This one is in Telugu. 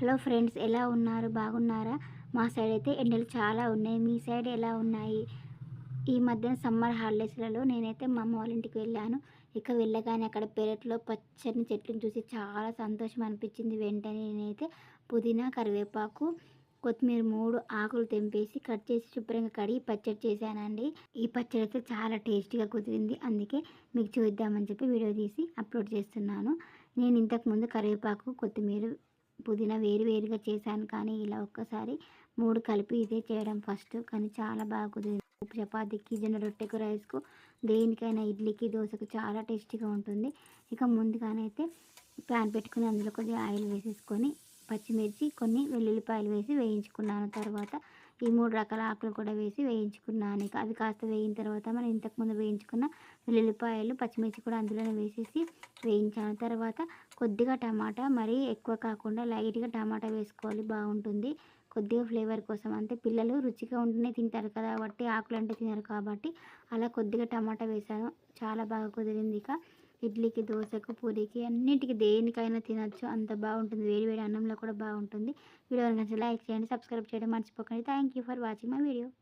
హలో ఫ్రెండ్స్ ఎలా ఉన్నారు? బాగున్నారా? మా సైడ్ అయితే ఎండలు చాలా ఉన్నాయి. మీ సైడ్ ఎలా ఉన్నాయి? ఈ మధ్యన సమ్మర్ హాలిడేస్లలో నేనైతే మా అమ్మ వాళ్ళ ఇంటికి వెళ్ళాను. ఇక వెళ్ళగానే అక్కడ పెరట్లో పచ్చని చెట్లను చూసి చాలా సంతోషం అనిపించింది. వెంటనే నేనైతే పుదీనా కరివేపాకు కొత్తిమీర మూడు ఆకులు తెంపేసి కట్ చేసి శుభ్రంగా కడిగి పచ్చడి చేశానండి. ఈ పచ్చడి అయితే చాలా టేస్టీగా కుదిరింది. అందుకే మీకు చూద్దామని చెప్పి వీడియో తీసి అప్లోడ్ చేస్తున్నాను. నేను ఇంతకుముందు కరివేపాకు కొత్తిమీర పుదీనా వేరు వేరుగా చేశాను కానీ ఇలా ఒక్కసారి మూడు కలిపి ఇదే చేయడం ఫస్ట్. కానీ చాలా బాగా కుదిరింది. చపాతీకి జొన్న రొట్టెకు రైస్కు దేనికైనా ఇడ్లీకి దోశకు చాలా టేస్టీగా ఉంటుంది. ఇక ముందుగానైతే ప్యాన్ పెట్టుకుని అందులో కొద్దిగా ఆయిల్ వేసేసుకొని పచ్చిమిర్చి కొన్ని వెల్లుల్లిపాయలు వేసి వేయించుకున్నాను. తర్వాత ఈ మూడు రకాల ఆకులు కూడా వేసి వేయించుకున్నాను. ఇక అవి కాస్త వేయిన తర్వాత మనం ఇంతకుముందు వేయించుకున్న వెల్లుల్లిపాయలు పచ్చిమిర్చి కూడా అందులోనే వేసేసి వేయించాను. తర్వాత కొద్దిగా టమాటా మరీ ఎక్కువ కాకుండా లైట్గా టమాటా వేసుకోవాలి బాగుంటుంది. కొద్దిగా ఫ్లేవర్ కోసం. అంటే పిల్లలు రుచిగా ఉంటేనే తింటారు కదా కాబట్టి ఆకులు అంటే తినరు కాబట్టి అలా కొద్దిగా టమాటా వేసాను. చాలా బాగా కుదిరింది ఇక. ఇడ్లీకి దోశకు పూరికి అన్నిటికీ దేనికైనా తినచ్చు. అంత బాగుంటుంది. వేడి వేడి అన్నంలో కూడా బాగుంటుంది. వీడియో నచ్చితే లైక్ చేయండి సబ్స్క్రైబ్ చేయడం మర్చిపోకండి. Thank you for watching my video